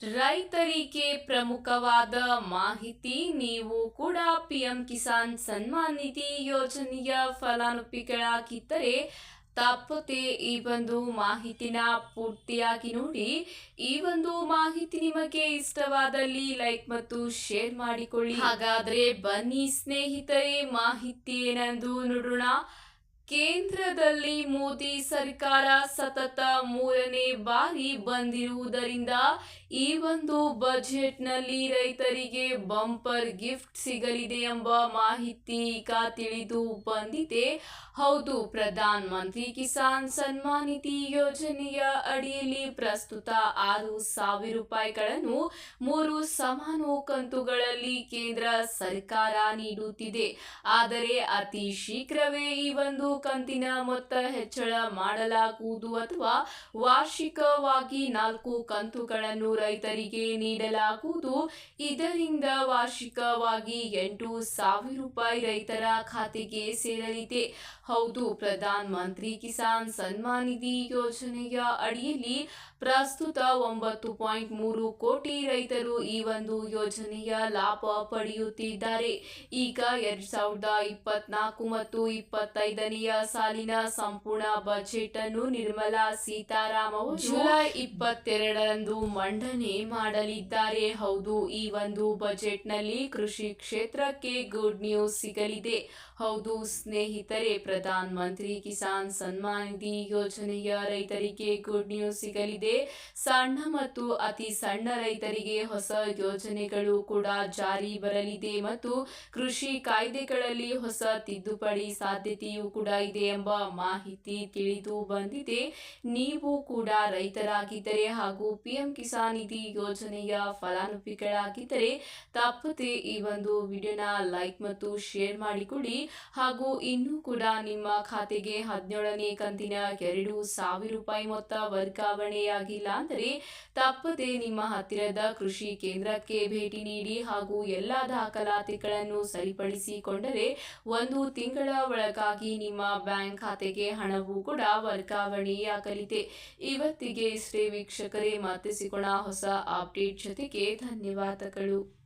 ರೈತರಿಗೆ ಪ್ರಮುಖವಾದ ಮಾಹಿತಿ ನೀವು ಕೂಡ ಪಿಎಂ ಕಿಸಾನ್ ಸನ್ಮಾನ್ ನಿಧಿ ಯೋಜನೆಯ ಫಲಾನುಭವಿಗಳಾಗಿದ್ದರೆ ತಪ್ಪದೆ ಈ ಒಂದು ಮಾಹಿತಿನ ಪೂರ್ತಿಯಾಗಿ ನೋಡಿ, ಈ ಒಂದು ಮಾಹಿತಿ ನಿಮಗೆ ಇಷ್ಟವಾದಲ್ಲಿ ಲೈಕ್ ಮತ್ತು ಶೇರ್ ಮಾಡಿಕೊಳ್ಳಿ. ಹಾಗಾದ್ರೆ ಬನ್ನಿ ಸ್ನೇಹಿತರೆ, ಮಾಹಿತಿ ಏನೆಂದು ನೋಡೋಣ. ಕೇಂದ್ರದಲ್ಲಿ ಮೋದಿ ಸರ್ಕಾರ ಸತತ ಮೂರನೇ ಬಾರಿ ಬಂದಿರುವುದರಿಂದ ಈ ಒಂದು ಬಜೆಟ್ನಲ್ಲಿ ರೈತರಿಗೆ ಬಂಪರ್ ಗಿಫ್ಟ್ ಸಿಗಲಿದೆ ಎಂಬ ಮಾಹಿತಿ ಈಗ ತಿಳಿದು ಬಂದಿದೆ. ಹೌದು, ಪ್ರಧಾನ ಮಂತ್ರಿ ಕಿಸಾನ್ ಸನ್ಮಾನ್ ನಿಧಿ ಯೋಜನೆಯ ಅಡಿಯಲ್ಲಿ ಪ್ರಸ್ತುತ ಆರು ಸಾವಿರ ರೂಪಾಯಿಗಳನ್ನು ಮೂರು ಸಮಾನು ಕಂತುಗಳಲ್ಲಿ ಕೇಂದ್ರ ಸರ್ಕಾರ ನೀಡುತ್ತಿದೆ. ಆದರೆ ಅತಿ ಶೀಘ್ರವೇ ಈ ಒಂದು ಕಂತಿನ ಮೊತ್ತ ಹೆಚ್ಚಳ ಮಾಡಲಾಗುವುದು ಅಥವಾ ವಾರ್ಷಿಕವಾಗಿ ನಾಲ್ಕು ಕಂತುಗಳನ್ನು ರೈತರಿಗೆ ನೀಡಲಾಗುವುದು. ಇದರಿಂದ ವಾರ್ಷಿಕವಾಗಿ ಎಂಟು ಸಾವಿರ ರೂಪಾಯಿ ರೈತರ ಖಾತೆಗೆ ಸೇರಲಿದೆ. ಹೌದು, ಪ್ರಧಾನ ಮಂತ್ರಿ ಕಿಸಾನ್ ಸನ್ಮಾನ್ ನಿಧಿ ಯೋಜನೆಯ ಅಡಿಯಲ್ಲಿ ಪ್ರಸ್ತುತ ಒಂಬತ್ತು ಪಾಯಿಂಟ್ ಮೂರು ಕೋಟಿ ರೈತರು ಈ ಒಂದು ಯೋಜನೆಯ ಲಾಭ ಪಡೆಯುತ್ತಿದ್ದಾರೆ. ಈಗ ಎರಡ್ ಸಾವಿರದ ಇಪ್ಪತ್ನಾಲ್ಕು ಮತ್ತು ಇಪ್ಪತ್ತೈದನೆಯ ಸಾಲಿನ ಸಂಪೂರ್ಣ ಬಜೆಟ್ ಅನ್ನು ನಿರ್ಮಲಾ ಸೀತಾರಾಮ್ ಅವರು ಜುಲೈ ಇಪ್ಪತ್ತೆರಡರಂದು ಮಂಡನೆ ಮಾಡಲಿದ್ದಾರೆ. ಹೌದು ಈ ಒಂದು ಬಜೆಟ್ನಲ್ಲಿ ಕೃಷಿ ಕ್ಷೇತ್ರಕ್ಕೆ ಗುಡ್ ನ್ಯೂಸ್ ಸಿಗಲಿದೆ. ಹೌದು ಸ್ನೇಹಿತರೆ ಪ್ರಧಾನ ಮಂತ್ರಿ ಕಿಸಾನ್ ಸನ್ಮಾನ್ ನಿಧಿ ಯೋಜನೆಯ ರೈತರಿಗೆ ಗುಡ್ ನ್ಯೂಸ್ ಸಿಗಲಿದೆ. ಸಣ್ಣ ಮತ್ತು ಅತಿ ಸಣ್ಣ ರೈತರಿಗೆ ಹೊಸ ಯೋಜನೆಗಳು ಕೂಡ ಜಾರಿ ಬರಲಿದೆ ಮತ್ತು ಕೃಷಿ ಕಾಯ್ದೆಗಳಲ್ಲಿ ಹೊಸ ತಿದ್ದುಪಡಿ ಸಾಧ್ಯತೆಯೂ ಕೂಡ ಇದೆ ಎಂಬ ಮಾಹಿತಿ ತಿಳಿದು ಬಂದಿದೆ. ನೀವು ಕೂಡ ರೈತರಾಗಿದ್ದರೆ ಹಾಗೂ ಪಿಎಂ ಕಿಸಾನ್ ನಿಧಿ ಯೋಜನೆಯ ಫಲಾನುಭವಿಗಳಾಗಿದ್ದರೆ ತಪ್ಪದೆ ಈ ಒಂದು ವಿಡಿಯೋನ ಲೈಕ್ ಮತ್ತು ಶೇರ್ ಮಾಡಿಕೊಡಿ. ಹಾಗೂ ಇನ್ನೂ ಕೂಡ ನಿಮ್ಮ ಖಾತೆಗೆ ಹದಿನೇಳನೇ ಕಂತಿನ ಎರಡು ಸಾವಿರ ರೂಪಾಯಿ ಮೊತ್ತ ವರ್ಗಾವಣೆಯಾಗಿಲ್ಲ ಅಂದರೆ ತಪ್ಪದೆ ನಿಮ್ಮ ಹತ್ತಿರದ ಕೃಷಿ ಕೇಂದ್ರಕ್ಕೆ ಭೇಟಿ ನೀಡಿ ಹಾಗೂ ಎಲ್ಲ ದಾಖಲಾತಿಗಳನ್ನು ಸರಿಪಡಿಸಿಕೊಂಡರೆ ಒಂದು ತಿಂಗಳ ಒಳಗಾಗಿ ಬ್ಯಾಂಕ್ ಖಾತೆಗೆ ಹಣವೂ ಕೂಡ ವರ್ಗಾವಣೆಯಾಗಲಿದೆ. ಇವತ್ತಿಗೆ ಇಷ್ಟೇ ವೀಕ್ಷಕರೇ ಮತ್ತೆ ಹೊಸ ಅಪ್ಡೇಟ್ ಜೊತೆಗೆ ಧನ್ಯವಾದಗಳು.